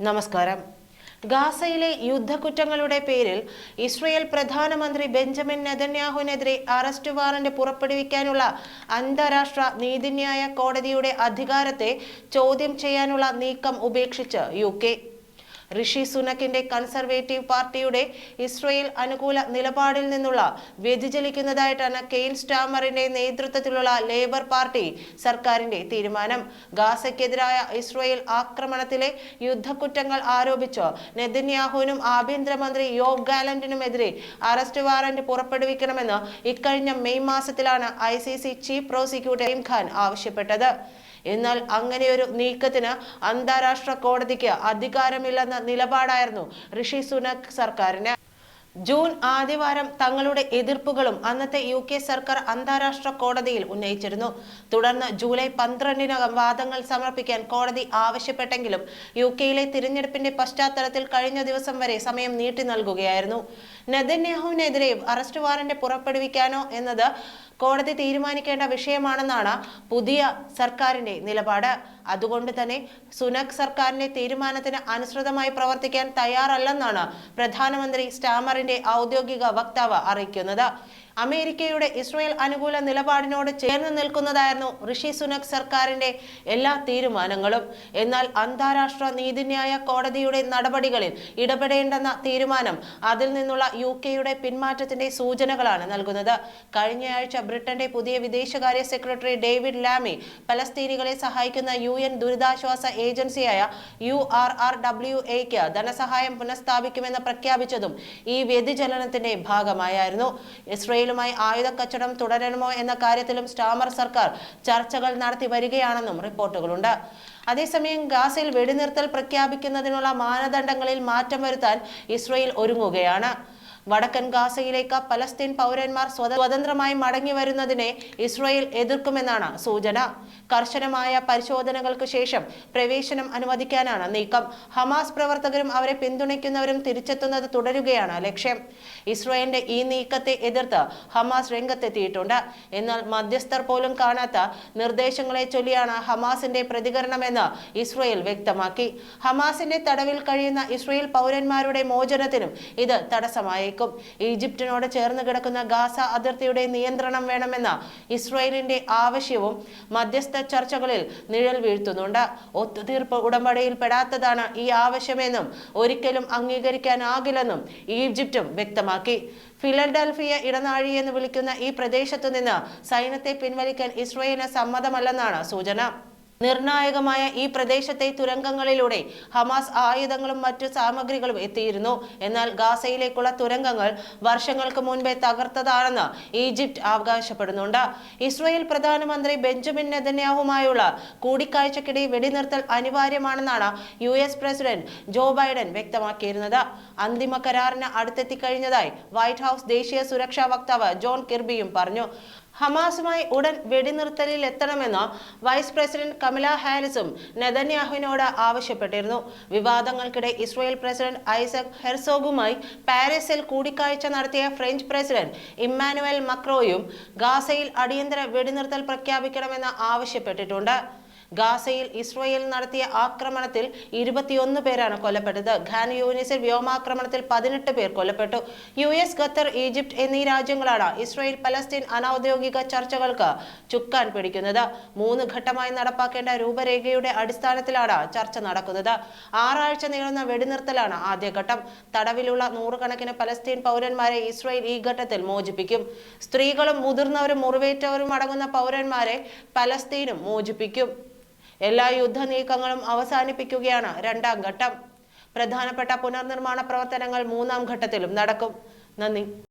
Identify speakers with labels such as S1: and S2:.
S1: നമസ്കാരം. ഗാസയിലെ യുദ്ധക്കുറ്റങ്ങളുടെ പേരിൽ ഇസ്രയേൽ പ്രധാനമന്ത്രി ബെഞ്ചമിൻ നെതന്യാഹുവിനെതിരെ അറസ്റ്റ് വാറന്റ് പുറപ്പെടുവിക്കാനുള്ള അന്താരാഷ്ട്ര നീതിന്യായ കോടതിയുടെ അധികാരത്തെ ചോദ്യം ചെയ്യാനുള്ള നീക്കം ഉപേക്ഷിച്ച് യു കെ. ഋഷി സുനക്കിന്റെ കൺസർവേറ്റീവ് പാർട്ടിയുടെ ഇസ്രയേൽ അനുകൂല നിലപാടിൽ നിന്നുള്ള വ്യതിചലിക്കുന്നതായിട്ടാണ് കെയിൻ സ്റ്റാമറിന്റെ നേതൃത്വത്തിലുള്ള ലേബർ പാർട്ടി സർക്കാരിന്റെ തീരുമാനം. ഗാസയ്ക്കെതിരായ ഇസ്രയേൽ ആക്രമണത്തിലെ യുദ്ധക്കുറ്റങ്ങൾ ആരോപിച്ച് നെതന്യാഹുവിനും ആഭ്യന്തരമന്ത്രി യോവ് ഗാലന്റിനുമെതിരെ അറസ്റ്റ് വാറന്റ് പുറപ്പെടുവിക്കണമെന്ന് ഇക്കഴിഞ്ഞ മെയ് മാസത്തിലാണ് I C C chief prosecutor Khan ആവശ്യപ്പെട്ടത്. എന്നാൽ അങ്ങനെയൊരു നീക്കത്തിന് അന്താരാഷ്ട്ര കോടതിക്ക് അധികാരമില്ലെന്ന നിലപാടായിരുന്നു ഋഷി സുനക് സർക്കാരിന്. ജൂൺ ആദ്യവാരം തങ്ങളുടെ എതിർപ്പുകളും അന്നത്തെ യു കെ സർക്കാർ അന്താരാഷ്ട്ര കോടതിയിൽ ഉന്നയിച്ചിരുന്നു. തുടർന്ന് ജൂലൈ പന്ത്രണ്ടിനകം വാദങ്ങൾ സമർപ്പിക്കാൻ കോടതി ആവശ്യപ്പെട്ടെങ്കിലും യു കെയിലെ തിരഞ്ഞെടുപ്പിന്റെ പശ്ചാത്തലത്തിൽ കഴിഞ്ഞ ദിവസം വരെ സമയം നീട്ടി നൽകുകയായിരുന്നു. നെതന്യാഹുവിനെതിരെയും അറസ്റ്റ് വാറന്റ് പുറപ്പെടുവിക്കാനോ എന്നത് കോടതി തീരുമാനിക്കേണ്ട വിഷയമാണെന്നാണ് പുതിയ സർക്കാരിന്റെ നിലപാട്. അതുകൊണ്ട് തന്നെ സുനക് സർക്കാരിന്റെ തീരുമാനത്തിന് അനുസൃതമായി പ്രവർത്തിക്കാൻ തയ്യാറല്ലെന്നാണ് പ്രധാനമന്ത്രി സ്റ്റാമറിന്റെ ഔദ്യോഗിക വക്താവ് അറിയിക്കുന്നത് അമേരിക്കയുടെ ഇസ്രയേൽ അനുകൂല നിലപാടിനോട് ചേർന്ന് നിൽക്കുന്നതായിരുന്നു ഋഷി സുനക് സർക്കാരിന്റെ എല്ലാ തീരുമാനങ്ങളും. എന്നാൽ അന്താരാഷ്ട്ര നീതിന്യായ കോടതിയുടെ നടപടികളിൽ ഇടപെടേണ്ടെന്ന തീരുമാനം അതിൽ നിന്നുള്ള യു കെയുടെ പിന്മാറ്റത്തിന്റെ സൂചനകളാണ് നൽകുന്നത്. കഴിഞ്ഞയാഴ്ച ബ്രിട്ടന്റെ പുതിയ വിദേശകാര്യ സെക്രട്ടറി ഡേവിഡ് ലാമി പലസ്തീനികളെ സഹായിക്കുന്ന യു എൻ ദുരിതാശ്വാസ ഏജൻസിയായ യു ആർ ആർ ഡബ്ല്യു എക്ക് ധനസഹായം പുനഃസ്ഥാപിക്കുമെന്ന് പ്രഖ്യാപിച്ചതും ഈ വ്യതിചലനത്തിന്റെ ഭാഗമായായിരുന്നു. ഇസ്രയേലുമായി ആയുധ കച്ചവടം തുടരണമോ എന്ന കാര്യത്തിലും സ്റ്റാമർ സർക്കാർ ചർച്ചകൾ നടത്തി വരികയാണെന്നും റിപ്പോർട്ടുകളുണ്ട്. അതേസമയം ഗാസയിൽ വെടിനിർത്തൽ പ്രഖ്യാപിക്കുന്നതിനുള്ള മാനദണ്ഡങ്ങളിൽ മാറ്റം വരുത്താൻ ഇസ്രയേൽ ഒരുങ്ങുകയാണ്. വടക്കൻ ഗാസയിലേക്ക് പലസ്തീൻ പൗരന്മാർ സ്വതന്ത്രമായി മടങ്ങി വരുന്നതിനെ ഇസ്രയേൽ എതിർക്കുമെന്നാണ് സൂചന. കർശനമായ പരിശോധനകൾക്ക് ശേഷം പ്രവേശനം അനുവദിക്കാനാണ് നീക്കം. ഹമാസ് പ്രവർത്തകരും അവരെ പിന്തുണയ്ക്കുന്നവരും തിരിച്ചെത്തുന്നത് തുടരുകയാണ് ലക്ഷ്യം. ഇസ്രയേലിന്റെ ഈ നീക്കത്തെ എതിർത്ത് ഹമാസ് രംഗത്തെത്തിയിട്ടുണ്ട്. എന്നാൽ മധ്യസ്ഥർ പോലും കാണാത്ത നിർദ്ദേശങ്ങളെ ചൊല്ലിയാണ് ഹമാസിന്റെ പ്രതികരണമെന്ന് ഇസ്രയേൽ വ്യക്തമാക്കി. ഹമാസിന്റെ തടവിൽ കഴിയുന്ന ഇസ്രയേൽ പൗരന്മാരുടെ മോചനത്തിനും ഇത് തടസ്സമായേക്കും ഈജിപ്തിനോട് ചേർന്ന് കിടക്കുന്ന ഗാസ അതിർത്തിയുടെ നിയന്ത്രണം വേണമെന്ന ഇസ്രയേലിന്റെ ആവശ്യവും മധ്യസ്ഥ ചർച്ചകളിൽ നിഴൽ വീഴ്ത്തുന്നുണ്ട്. ഒത്തുതീർപ്പ് ഉടമ്പടിയിൽ പെടാത്തതാണ് ഈ ആവശ്യമെന്നും ഒരിക്കലും അംഗീകരിക്കാനാകില്ലെന്നും ഈജിപ്തും വ്യക്തമാക്കി. ഫിലഡൽഫിയ ഇടനാഴി എന്ന് വിളിക്കുന്ന ഈ പ്രദേശത്തു നിന്ന് സൈന്യത്തെ പിൻവലിക്കാൻ ഇസ്രയേലിന് സമ്മതമല്ലെന്നാണ് സൂചന. നിർണായകമായ ഈ പ്രദേശത്തെ തുരങ്കങ്ങളിലൂടെ ഹമാസ് ആയുധങ്ങളും മറ്റു സാമഗ്രികളും എത്തിയിരുന്നു. എന്നാൽ ഗാസയിലേക്കുള്ള തുരങ്കങ്ങൾ വർഷങ്ങൾക്ക് മുൻപേ തകർത്തതാണെന്ന് ഈജിപ്ത് അവകാശപ്പെടുന്നുണ്ട്. ഇസ്രയേൽ പ്രധാനമന്ത്രി ബെഞ്ചമിൻ നെതന്യാഹുമായുള്ള കൂടിക്കാഴ്ചക്കിടെ വെടിനിർത്തൽ അനിവാര്യമാണെന്നാണ് U S president Joe Biden വ്യക്തമാക്കിയിരുന്നത്. അന്തിമ കരാറിന് അടുത്തെത്തിക്കഴിഞ്ഞതായി വൈറ്റ് ഹൌസ് ദേശീയ സുരക്ഷാ വക്താവ് ജോൺ കിർബിയും പറഞ്ഞു. ഹമാസുമായി ഉടൻ വെടിനിർത്തലിൽ എത്തണമെന്ന് വൈസ് പ്രസിഡന്റ് കമല ഹാരിസും നെതന്യാഹുവിനോട് ആവശ്യപ്പെട്ടിരുന്നു. വിവാദങ്ങൾക്കിടെ ഇസ്രായേൽ പ്രസിഡന്റ് ഐസക് ഹെർസോഗുമായി പാരീസിൽ കൂടിക്കാഴ്ച നടത്തിയ ഫ്രഞ്ച് പ്രസിഡന്റ് ഇമ്മാനുവൽ മക്രോയും ഗാസയിൽ അടിയന്തര വെടിനിർത്തൽ പ്രഖ്യാപിക്കണമെന്ന് ആവശ്യപ്പെട്ടിട്ടുണ്ട്. ഗാസയിൽ ഇസ്രയേൽ നടത്തിയ ആക്രമണത്തിൽ ഇരുപത്തിയൊന്ന് പേരാണ് കൊല്ലപ്പെട്ടത്. ഖാൻ യൂനിസിൽ വ്യോമാക്രമണത്തിൽ പതിനെട്ട് പേർ കൊല്ലപ്പെട്ടു. യു എസ് ഖത്തർ ഈജിപ്ത് എന്നീ രാജ്യങ്ങളാണ് ഇസ്രയേൽ പലസ്തീൻ അനൌദ്യോഗിക ചർച്ചകൾക്ക് ചുക്കാൻ പിടിക്കുന്നത്. മൂന്ന് ഘട്ടമായി നടപ്പാക്കേണ്ട രൂപരേഖയുടെ അടിസ്ഥാനത്തിലാണ് ചർച്ച നടക്കുന്നത്. ആറാഴ്ച നീളുന്ന വെടിനിർത്തലാണ് ആദ്യഘട്ടം തടവിലുള്ള നൂറുകണക്കിന് പലസ്തീൻ പൗരന്മാരെ ഇസ്രയേൽ ഈ ഘട്ടത്തിൽ മോചിപ്പിക്കും. സ്ത്രീകളും മുതിർന്നവരും മുറിവേറ്റവരും അടങ്ങുന്ന പൗരന്മാരെ പലസ്തീനും മോചിപ്പിക്കും. എല്ലാ യുദ്ധ നീക്കങ്ങളും അവസാനിപ്പിക്കുകയാണ് രണ്ടാം ഘട്ടം. പ്രധാനപ്പെട്ട പുനർനിർമ്മാണ പ്രവർത്തനങ്ങൾ മൂന്നാം ഘട്ടത്തിലും നടക്കും. നന്ദി.